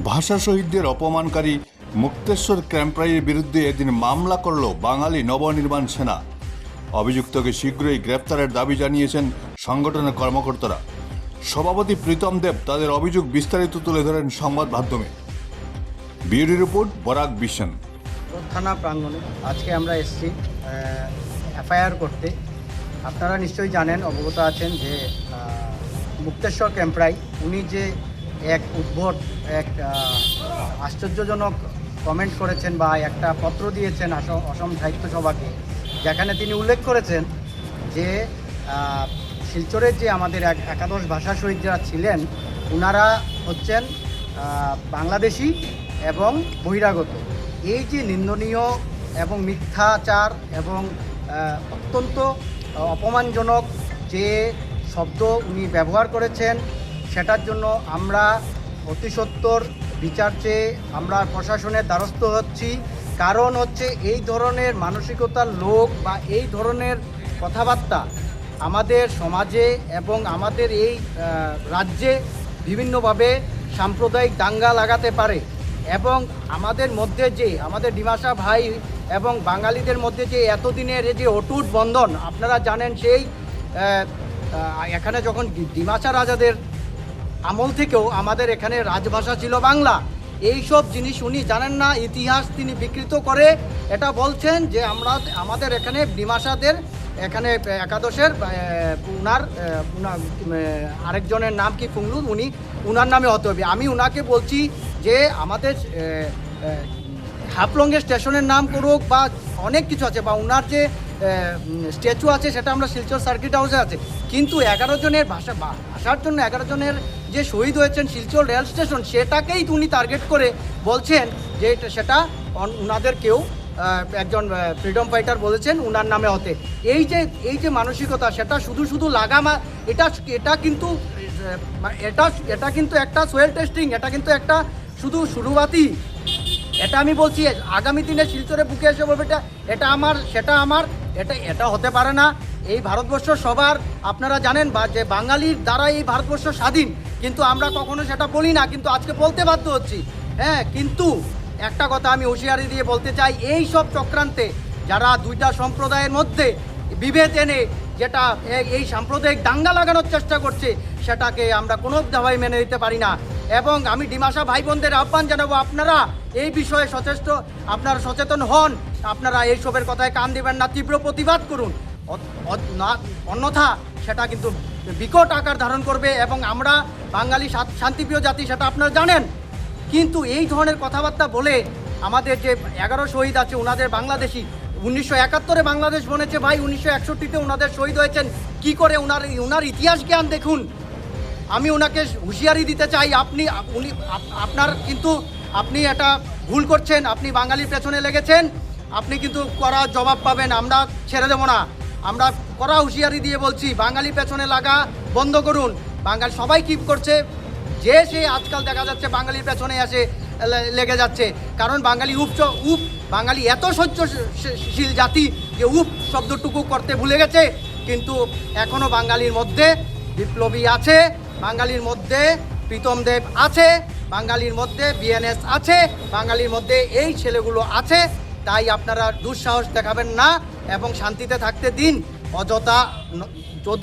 ভাষা শহীদদের অপমানকারী মুক্তেশ্বর ক্যাম্প্রাইয়ের বিরুদ্ধে এদিন মামলা করল বাঙালি নবনির্মাণ সেনা। অভিযুক্তকে শীঘ্রই গ্রেপ্তারের দাবি জানিয়েছেন সংগঠনের কর্মকর্তারা। সভাপতি প্রীতম দেব তাদের অভিযোগ বিস্তারিত তুলে ধরেন সংবাদ মাধ্যমে। Bureau report, Barak Vision. থানা প্রাঙ্গণে আজকে আমরা এসেছি এফআইআর করতে। আপনারা নিশ্চয়ই জানেন, অবগত আছেন যে মুক্তেশ্বর ক্যাম্পরাই, উনি যে এক উদ্ভট, এক আশ্চর্যজনক কমেন্ট করেছেন বা একটা পত্র দিয়েছেন অসম সাহিত্য সভাকে, যেখানে তিনি উল্লেখ করেছেন যে শিলচরের যে আমাদের এক একাদশ ভাষা শহীদ যারা ছিলেন ওনারা হচ্ছেন বাংলাদেশি এবং বহিরাগত। এই যে নিন্দনীয় এবং মিথ্যাচার এবং অত্যন্ত অপমানজনক যে শব্দ উনি ব্যবহার করেছেন সেটার জন্য আমরা অতি সত্বর বিচার চেয়ে আমরা প্রশাসনের দ্বারস্থ হচ্ছি। কারণ হচ্ছে এই ধরনের মানসিকতার লোক বা এই ধরনের কথাবার্তা আমাদের সমাজে এবং আমাদের এই রাজ্যে বিভিন্নভাবে সাম্প্রদায়িক দাঙ্গা লাগাতে পারে এবং আমাদের মধ্যে যে, আমাদের ডিমাসা ভাই এবং বাঙালিদের মধ্যে যে এতদিনের যে অটুট বন্ধন, আপনারা জানেন সেই এখানে যখন ডিমাসা রাজাদের আমল থেকেও আমাদের এখানে রাজভাষা ছিল বাংলা। এই সব জিনিস উনি জানেন না, ইতিহাস তিনি বিকৃত করে এটা বলছেন যে আমরা আমাদের এখানে ডিমাসাদের এখানে একাদশের উনার আরেকজনের নাম কি কুংলু উনি, উনার নামে হতে হবে আমি উনাকে বলছি যে আমাদের হাফলংয়ের স্টেশনের নাম করুক বা অনেক কিছু আছে বা উনার যে স্ট্যাচু আছে সেটা আমরা শিলচর সার্কিট হাউসে আছে। কিন্তু এগারো জনের ভাষা ভাষার জন্য এগারো জনের যে শহীদ হয়েছেন শিলচর রেল স্টেশন, সেটাকেই উনি টার্গেট করে বলছেন যে সেটা উনাদের কেউ একজন ফ্রিডম ফাইটার বলেছেন, উনার নামে হতে এই যে এই যে মানসিকতা, সেটা শুধু শুধু লাগামা এটা এটা কিন্তু এটা এটা কিন্তু একটা সোয়েল টেস্টিং এটা কিন্তু একটা শুধু শুরুয়াতি এটা আমি বলছি, আগামী দিনে শিলচরে বুকে এসে বলবে, এটা এটা আমার, সেটা আমার, এটা এটা হতে পারে না। এই ভারতবর্ষ সবার, আপনারা জানেন বা যে বাঙালির দ্বারা এই ভারতবর্ষ স্বাধীন, কিন্তু আমরা কখনো সেটা বলি না, কিন্তু আজকে বলতে বাধ্য হচ্ছি। হ্যাঁ কিন্তু একটা কথা আমি হুঁশিয়ারি দিয়ে বলতে চাই, এই সব চক্রান্তে যারা দুইটা সম্প্রদায়ের মধ্যে বিভেদ এনে যেটা এই সাম্প্রদায়িক দাঙ্গা লাগানোর চেষ্টা করছে, সেটাকে আমরা কোনো ধাবাই মেনে নিতে পারি না। এবং আমি ডিমাসা ভাই বোনদের আহ্বান জানাব, আপনারা এই বিষয়ে সচেষ্ট, আপনারা সচেতন হন, আপনারা এইসবের কথায় কান দেবেন না, তীব্র প্রতিবাদ করুন। অন্যথা সেটা কিন্তু বিকট আকার ধারণ করবে এবং আমরা বাঙালি শান্তিপ্রিয় জাতি, সেটা আপনারা জানেন। কিন্তু এই ধরনের কথাবার্তা বলে আমাদের যে এগারো শহীদ আছে ওনাদের বাংলাদেশি, উনিশশো একাত্তরে বাংলাদেশ বনেছে, ভাই, উনিশশো একষট্টিতে ওনাদের শহীদ হয়েছেন। কি করে ওনার ওনার ইতিহাস জ্ঞান দেখুন? আমি ওনাকে হুঁশিয়ারি দিতে চাই, আপনি, উনি আপনার কিন্তু আপনি এটা ভুল করছেন, আপনি বাঙালির পেছনে লেগেছেন, আপনি কিন্তু করা জবাব পাবেন, আমরা ছেড়ে দেবো না। আমরা কড়া হুঁশিয়ারি দিয়ে বলছি, বাঙালি পেছনে লাগা, বন্ধ করুন। বাঙালি সবাই কি করছে। যে সে আজকাল দেখা যাচ্ছে বাঙালির পেছনে লে- লেগে যাচ্ছে। কারণ বাঙালি উপ উপ বাঙালি এত সহ্যশীল জাতি যে উপ শব্দটুকু করতে ভুলে গেছে। কিন্তু এখনও বাঙালির মধ্যে বিপ্লবী আছে, বাঙালির মধ্যে প্রীতম দেব আছে, বাঙালির মধ্যে বিএনএস আছে, বাঙালির মধ্যে এই ছেলেগুলো আছে। তাই আপনারা দুঃসাহস দেখাবেন না। এবং শান্তিতে থাকতে দিন। অযথা যদি